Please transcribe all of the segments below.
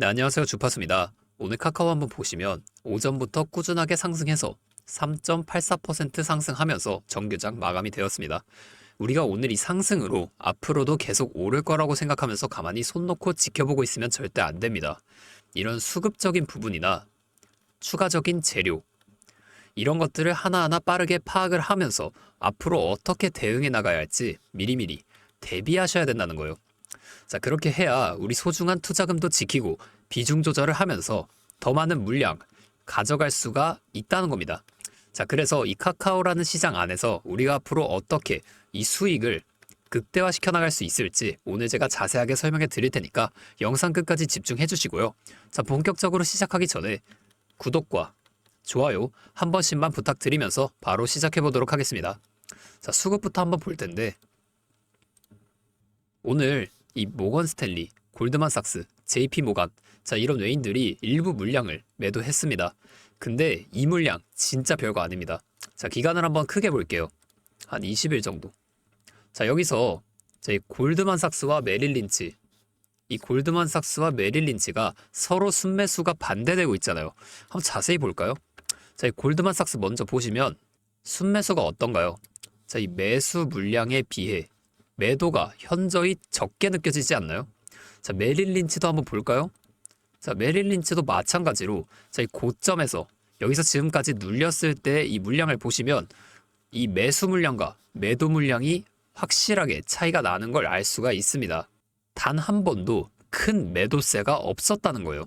네, 안녕하세요. 주파수입니다. 오늘 카카오 한번 보시면 오전부터 꾸준하게 상승해서 3.84% 상승하면서 정규장 마감이 되었습니다. 우리가 오늘 이 상승으로 앞으로도 계속 오를 거라고 생각하면서 가만히 손 놓고 지켜보고 있으면 절대 안 됩니다. 이런 수급적인 부분이나 추가적인 재료, 이런 것들을 하나하나 빠르게 파악을 하면서 앞으로 어떻게 대응해 나가야 할지 미리미리 대비하셔야 된다는 거예요. 자, 그렇게 해야 우리 소중한 투자금도 지키고 비중 조절을 하면서 더 많은 물량 가져갈 수가 있다는 겁니다. 자, 그래서 이 카카오라는 시장 안에서 우리가 앞으로 어떻게 이 수익을 극대화시켜 나갈 수 있을지 오늘 제가 자세하게 설명해 드릴 테니까 영상 끝까지 집중해 주시고요. 자, 본격적으로 시작하기 전에 구독과 좋아요 한 번씩만 부탁드리면서 바로 시작해 보도록 하겠습니다. 자, 수급부터 한번 볼 텐데 오늘 이 모건 스탠리, 골드만삭스, JP 모간 자 이런 외인들이 일부 물량을 매도했습니다. 근데 이 물량 진짜 별거 아닙니다. 자 기간을 한번 크게 볼게요. 한 20일 정도. 자 여기서 저희 골드만삭스와 메릴린치 이 골드만삭스와 메릴린치가 서로 순매수가 반대되고 있잖아요. 한번 자세히 볼까요? 자, 이 골드만삭스 먼저 보시면 순매수가 어떤가요? 자, 이 매수 물량에 비해 매도가 현저히 적게 느껴지지 않나요? 자, 메릴 린치도 한번 볼까요? 자, 메릴 린치도 마찬가지로 자, 이 고점에서 여기서 지금까지 눌렸을 때 이 물량을 보시면 이 매수 물량과 매도 물량이 확실하게 차이가 나는 걸 알 수가 있습니다. 단 한 번도 큰 매도세가 없었다는 거예요.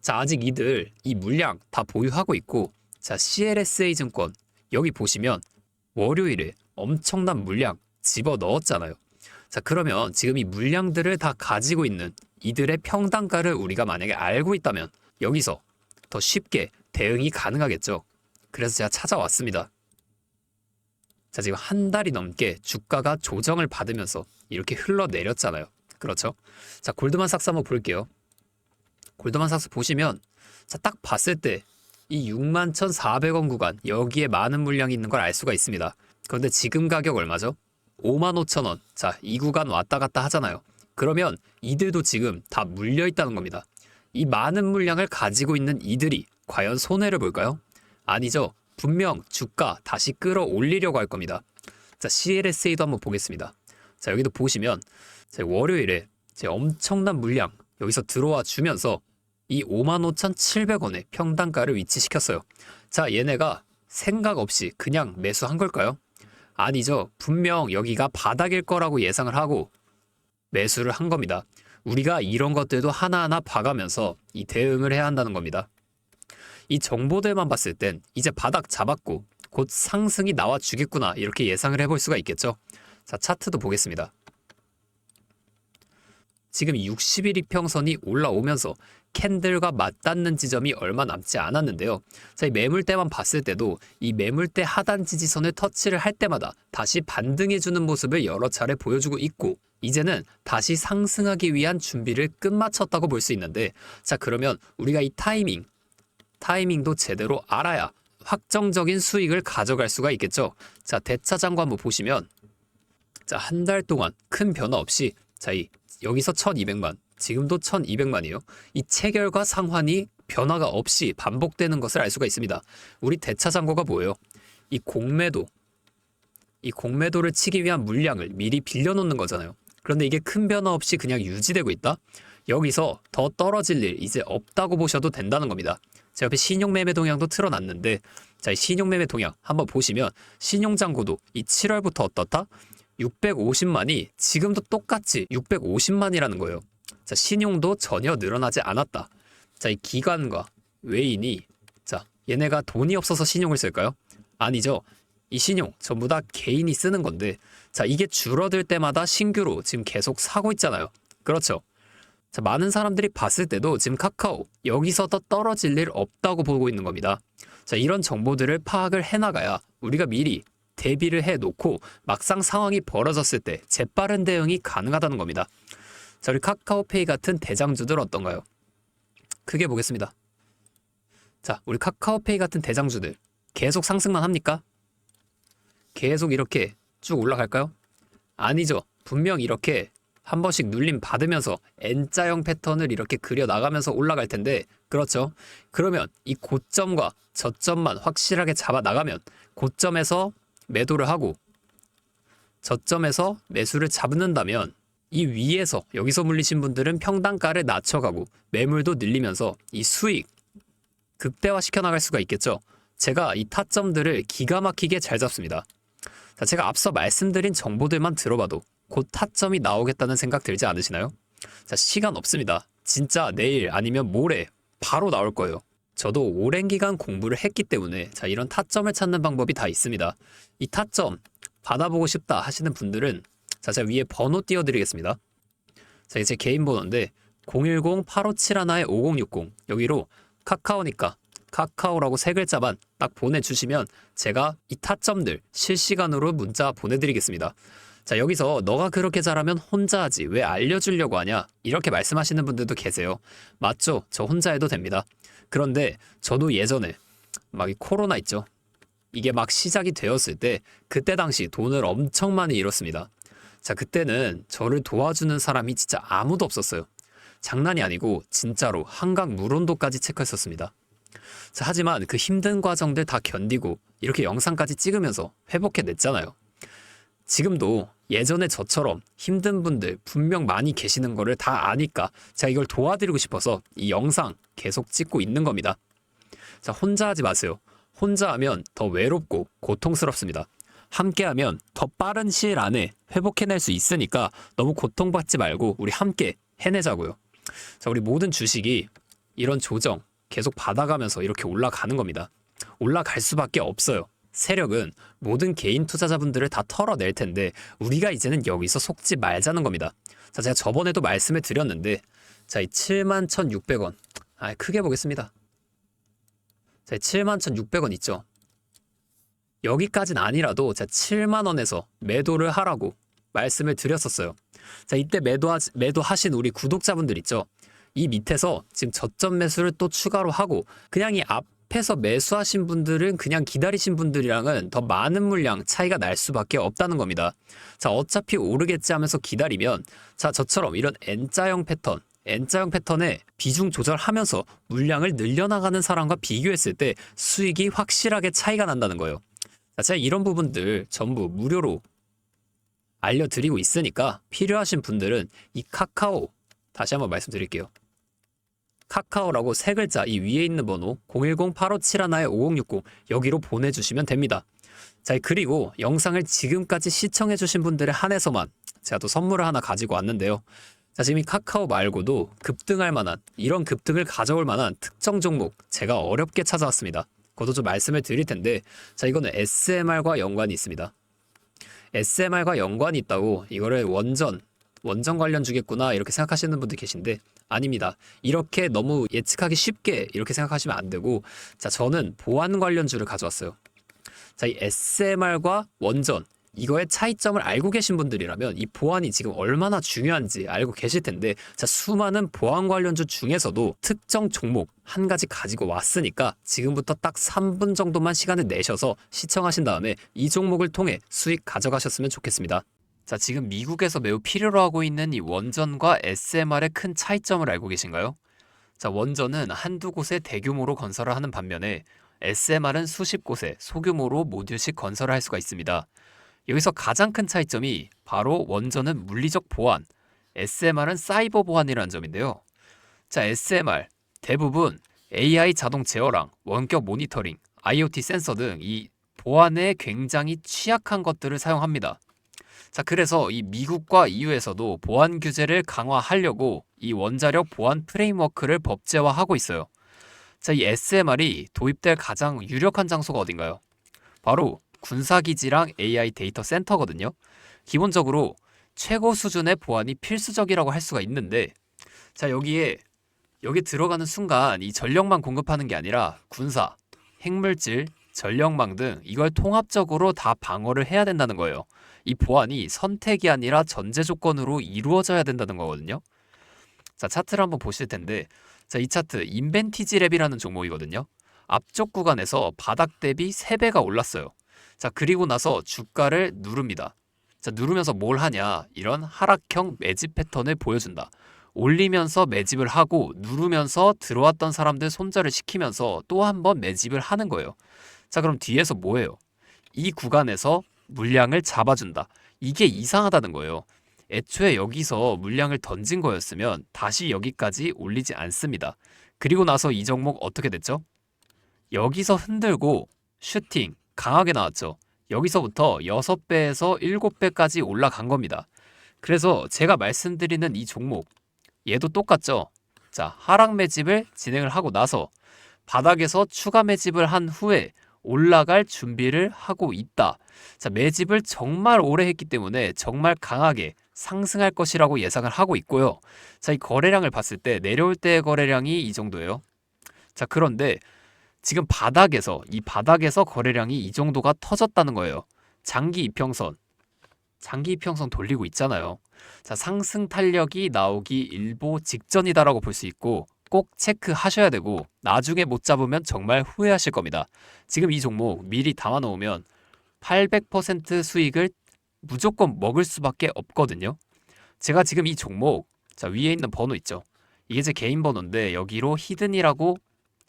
자, 아직 이들 이 물량 다 보유하고 있고 자, CLSA 증권 여기 보시면 월요일에 엄청난 물량 집어 넣었잖아요. 자, 그러면 지금 이 물량들을 다 가지고 있는 이들의 평단가를 우리가 만약에 알고 있다면 여기서 더 쉽게 대응이 가능하겠죠. 그래서 제가 찾아왔습니다. 자, 지금 한 달이 넘게 주가가 조정을 받으면서 이렇게 흘러내렸잖아요. 그렇죠? 자, 골드만삭스 한번 볼게요. 골드만삭스 보시면 자, 딱 봤을 때 이 61,400원 구간 여기에 많은 물량이 있는 걸 알 수가 있습니다. 그런데 지금 가격 얼마죠? 55,000원. 자, 이 구간 왔다 갔다 하잖아요. 그러면 이들도 지금 다 물려 있다는 겁니다. 이 많은 물량을 가지고 있는 이들이 과연 손해를 볼까요? 아니죠. 분명 주가 다시 끌어올리려고 할 겁니다. 자, CLSA도 한번 보겠습니다. 자, 여기도 보시면 제 월요일에 제 엄청난 물량 여기서 들어와 주면서 이 55,700원의 평단가를 위치시켰어요. 자, 얘네가 생각 없이 그냥 매수한 걸까요? 아니죠. 분명 여기가 바닥일 거라고 예상을 하고 매수를 한 겁니다. 우리가 이런 것들도 하나하나 봐가면서 이 대응을 해야 한다는 겁니다. 이 정보들만 봤을 땐 이제 바닥 잡았고 곧 상승이 나와 주겠구나 이렇게 예상을 해볼 수가 있겠죠. 자, 차트도 보겠습니다. 지금 60일 이평선이 올라오면서 캔들과 맞닿는 지점이 얼마 남지 않았는데요. 자, 이 매물대만 봤을 때도 이 매물대 하단 지지선을 터치를 할 때마다 다시 반등해주는 모습을 여러 차례 보여주고 있고 이제는 다시 상승하기 위한 준비를 끝마쳤다고 볼 수 있는데 자 그러면 우리가 이 타이밍 타이밍도 제대로 알아야 확정적인 수익을 가져갈 수가 있겠죠. 자 대차장고 한번 보시면 자 한 달 동안 큰 변화 없이 자 이 여기서 1200만, 지금도 1200만이에요. 이 체결과 상환이 변화가 없이 반복되는 것을 알 수가 있습니다. 우리 대차장고가 뭐예요? 이 공매도, 이 공매도를 치기 위한 물량을 미리 빌려놓는 거잖아요. 그런데 이게 큰 변화 없이 그냥 유지되고 있다? 여기서 더 떨어질 일 이제 없다고 보셔도 된다는 겁니다. 제 옆에 신용매매 동향도 틀어놨는데, 자, 이 신용매매 동향 한번 보시면 신용장고도 이 7월부터 어떻다? 650만이 지금도 똑같이 650만이라는 거예요. 자, 신용도 전혀 늘어나지 않았다. 자, 이 기관과 외인이 자, 얘네가 돈이 없어서 신용을 쓸까요? 아니죠. 이 신용 전부 다 개인이 쓰는 건데 자, 이게 줄어들 때마다 신규로 지금 계속 사고 있잖아요. 그렇죠. 자, 많은 사람들이 봤을 때도 지금 카카오 여기서 더 떨어질 일 없다고 보고 있는 겁니다. 자, 이런 정보들을 파악을 해나가야 우리가 미리 대비를 해놓고 막상 상황이 벌어졌을 때 재빠른 대응이 가능하다는 겁니다. 자, 우리 카카오페이 같은 대장주들 어떤가요? 크게 보겠습니다. 자, 우리 카카오페이 같은 대장주들 계속 상승만 합니까? 계속 이렇게 쭉 올라갈까요? 아니죠. 분명 이렇게 한 번씩 눌림 받으면서 N자형 패턴을 이렇게 그려 나가면서 올라갈 텐데 그렇죠. 그러면 이 고점과 저점만 확실하게 잡아 나가면 고점에서 매도를 하고 저점에서 매수를 잡는다면 이 위에서 여기서 물리신 분들은 평단가를 낮춰가고 매물도 늘리면서 이 수익 극대화 시켜 나갈 수가 있겠죠. 제가 이 타점들을 기가 막히게 잘 잡습니다. 자, 제가 앞서 말씀드린 정보들만 들어봐도 곧 타점이 나오겠다는 생각 들지 않으시나요? 자, 시간 없습니다. 진짜 내일 아니면 모레 바로 나올 거예요. 저도 오랜 기간 공부를 했기 때문에 자, 이런 타점을 찾는 방법이 다 있습니다. 이 타점 받아보고 싶다 하시는 분들은 자, 제가 위에 번호 띄워드리겠습니다. 자, 이게 제 개인 번호인데 010-8571-5060 여기로 카카오니까 카카오라고 세 글자만 딱 보내주시면 제가 이 타점들 실시간으로 문자 보내드리겠습니다. 자, 여기서 너가 그렇게 잘하면 혼자 하지 왜 알려주려고 하냐 이렇게 말씀하시는 분들도 계세요. 맞죠? 저 혼자 해도 됩니다. 그런데 저도 예전에 막 이 코로나 있죠. 이게 막 시작이 되었을 때 그때 당시 돈을 엄청 많이 잃었습니다. 자, 그때는 저를 도와주는 사람이 진짜 아무도 없었어요. 장난이 아니고 진짜로 한강 물온도까지 체크했었습니다. 자, 하지만 그 힘든 과정들 다 견디고 이렇게 영상까지 찍으면서 회복해냈잖아요. 지금도 예전에 저처럼 힘든 분들 분명 많이 계시는 거를 다 아니까 제가 이걸 도와드리고 싶어서 이 영상 계속 찍고 있는 겁니다. 자, 혼자 하지 마세요. 혼자 하면 더 외롭고 고통스럽습니다. 함께 하면 더 빠른 시일 안에 회복해낼 수 있으니까 너무 고통받지 말고 우리 함께 해내자고요. 자, 우리 모든 주식이 이런 조정 계속 받아가면서 이렇게 올라가는 겁니다. 올라갈 수밖에 없어요. 세력은 모든 개인 투자자분들을 다 털어낼 텐데 우리가 이제는 여기서 속지 말자는 겁니다. 자, 제가 저번에도 말씀을 드렸는데 자, 이 71,600원. 아, 크게 보겠습니다. 자, 71,600원 있죠. 여기까지는 아니라도 자 7만 원에서 매도를 하라고 말씀을 드렸었어요. 자 이때 매도하 매도하신 우리 구독자분들 있죠. 이 밑에서 지금 저점 매수를 또 추가로 하고 그냥 이 앞에서 매수하신 분들은 그냥 기다리신 분들이랑은 더 많은 물량 차이가 날 수밖에 없다는 겁니다. 자 어차피 오르겠지 하면서 기다리면 자 저처럼 이런 N자형 패턴 N자형 패턴에 비중 조절하면서 물량을 늘려나가는 사람과 비교했을 때 수익이 확실하게 차이가 난다는 거예요. 자, 제가 이런 부분들 전부 무료로 알려드리고 있으니까 필요하신 분들은 이 카카오 다시 한번 말씀드릴게요. 카카오라고 세 글자 이 위에 있는 번호 010-8571-5060 여기로 보내주시면 됩니다. 자 그리고 영상을 지금까지 시청해주신 분들에 한해서만 제가 또 선물을 하나 가지고 왔는데요. 자 지금 이 카카오 말고도 급등할 만한 이런 급등을 가져올 만한 특정 종목 제가 어렵게 찾아왔습니다. 그것도 좀 말씀을 드릴 텐데 자 이거는 SMR과 연관이 있습니다. SMR과 연관이 있다고 이거를 원전 원전 관련 주겠구나 이렇게 생각하시는 분들 계신데 아닙니다. 이렇게 너무 예측하기 쉽게 이렇게 생각하시면 안 되고 자 저는 보안 관련 주를 가져왔어요. 자 이 SMR과 원전 이거의 차이점을 알고 계신 분들이라면 이 보안이 지금 얼마나 중요한지 알고 계실 텐데 자 수많은 보안 관련주 중에서도 특정 종목 한 가지 가지고 왔으니까 지금부터 딱 3분 정도만 시간을 내셔서 시청하신 다음에 이 종목을 통해 수익 가져가셨으면 좋겠습니다. 자 지금 미국에서 매우 필요로 하고 있는 이 원전과 SMR의 큰 차이점을 알고 계신가요? 자 원전은 한두 곳에 대규모로 건설을 하는 반면에 SMR은 수십 곳에 소규모로 모듈씩 건설을 할 수가 있습니다. 여기서 가장 큰 차이점이 바로 원전은 물리적 보안, SMR은 사이버 보안이라는 점인데요. 자, SMR 대부분 AI 자동 제어랑 원격 모니터링, IoT 센서 등 이 보안에 굉장히 취약한 것들을 사용합니다. 자, 그래서 이 미국과 EU에서도 보안 규제를 강화하려고 이 원자력 보안 프레임워크를 법제화하고 있어요. 자, 이 SMR이 도입될 가장 유력한 장소가 어딘가요? 바로 군사기지랑 AI 데이터 센터거든요. 기본적으로 최고 수준의 보안이 필수적이라고 할 수가 있는데, 자, 여기에, 여기 들어가는 순간 이 전력만 공급하는 게 아니라 군사, 핵물질, 전력망 등 이걸 통합적으로 다 방어를 해야 된다는 거예요. 이 보안이 선택이 아니라 전제 조건으로 이루어져야 된다는 거거든요. 자, 차트를 한번 보실 텐데, 자, 이 차트 인벤티지 랩이라는 종목이거든요. 앞쪽 구간에서 바닥 대비 3배가 올랐어요. 자, 그리고 나서 주가를 누릅니다. 자, 누르면서 뭘 하냐? 이런 하락형 매집 패턴을 보여준다. 올리면서 매집을 하고 누르면서 들어왔던 사람들 손절을 시키면서 또 한 번 매집을 하는 거예요. 자, 그럼 뒤에서 뭐예요? 이 구간에서 물량을 잡아준다. 이게 이상하다는 거예요. 애초에 여기서 물량을 던진 거였으면 다시 여기까지 올리지 않습니다. 그리고 나서 이 종목 어떻게 됐죠? 여기서 흔들고 슈팅 강하게 나왔죠. 여기서부터 6배에서 7배까지 올라간 겁니다. 그래서 제가 말씀드리는 이 종목 얘도 똑같죠. 자, 하락 매집을 진행을 하고 나서 바닥에서 추가 매집을 한 후에 올라갈 준비를 하고 있다. 자, 매집을 정말 오래 했기 때문에 정말 강하게 상승할 것이라고 예상을 하고 있고요. 자, 이 거래량을 봤을 때 내려올 때의 거래량이 이 정도예요. 자, 그런데 지금 바닥에서 이 바닥에서 거래량이 이 정도가 터졌다는 거예요. 장기 이평선 장기 이평선 돌리고 있잖아요. 자, 상승 탄력이 나오기 일보 직전이다라고 볼 수 있고 꼭 체크하셔야 되고 나중에 못 잡으면 정말 후회하실 겁니다. 지금 이 종목 미리 담아 놓으면 800% 수익을 무조건 먹을 수밖에 없거든요. 제가 지금 이 종목 자, 위에 있는 번호 있죠. 이게 제 개인 번호인데 여기로 히든이라고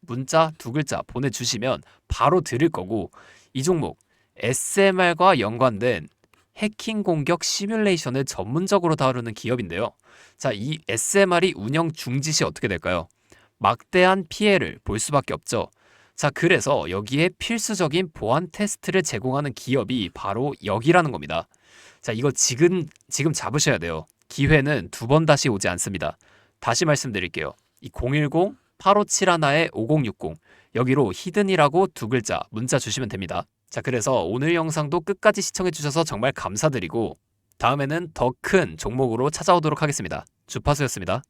문자 두 글자 보내주시면 바로 드릴 거고 이 종목 SMR과 연관된 해킹 공격 시뮬레이션을 전문적으로 다루는 기업인데요. 자, 이 SMR이 운영 중지 시 어떻게 될까요? 막대한 피해를 볼 수밖에 없죠. 자, 그래서 여기에 필수적인 보안 테스트를 제공하는 기업이 바로 여기라는 겁니다. 자, 이거 지금 지금 잡으셔야 돼요. 기회는 두 번 다시 오지 않습니다. 다시 말씀드릴게요. 이 010 8571에 5060 여기로 히든이라고 두 글자 문자 주시면 됩니다. 자, 그래서 오늘 영상도 끝까지 시청해 주셔서 정말 감사드리고 다음에는 더 큰 종목으로 찾아오도록 하겠습니다. 주파수였습니다.